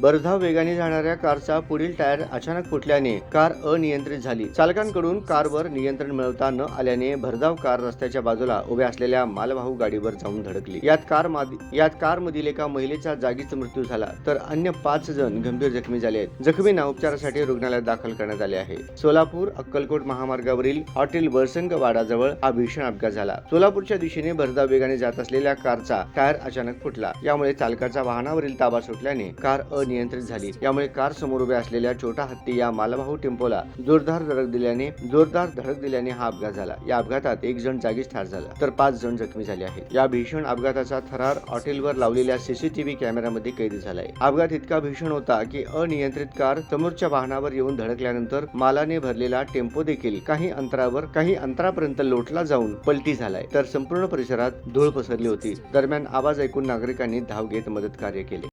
भरधाव वेगाने जाणाऱ्या कारचा पुढील टायर अचानक फुटल्याने कार अनियंत्रित झाली. चालकांकडून कारवर नियंत्रण मिळवता न आल्याने भरधाव कार रस्त्याच्या बाजूला उभ्या असलेल्या मालवाहू गाडीवर जाऊन धडकली. यात कार यात कार मधील एका महिलेचा जागीच मृत्यू झाला तर अन्य पाच जण गंभीर जखमी झाले आहेत. जखमींना उपचारासाठी रुग्णालयात दाखल करण्यात आले आहे. सोलापूर अक्कलकोट महामार्गावरील हॉटेल वरसंग वाडाजवळ हा भीषण अपघात झाला. सोलापूरच्या दिशेने भरधाव वेगाने जात असलेल्या कारचा टायर अचानक फुटला. यामुळे चालकाचा वाहनावरील ताबा सुटल्याने कार अनियंत्रित झाली. यामुळे कार समोर उभ्या असलेल्या छोटा हत्ती या मालवाहू टेम्पोला जोरदार धडक दिल्याने जोरदार धडक दिल्याने हा अपघात झाला. या अपघातात एक जण जागीच ठार झाला तर पाच जण जखमी झाले आहेत. या भीषण अपघाताचा थरार हॉटेलवर लावलेल्या सीसीटीव्ही कॅमेऱ्यामध्ये कैद झालाय. अपघात इतका भीषण होता की अनियंत्रित कार समोरच्या वाहनावर येऊन धडकल्यानंतर मालाने भरलेला टेम्पो देखील काही अंतरावर काही अंतरापर्यंत लोटला जाऊन पलटी झालाय तर संपूर्ण परिसरात धूळ पसरली होती. दरम्यान आवाज ऐकून नागरिकांनी धाव घेत मदत कार्य केले.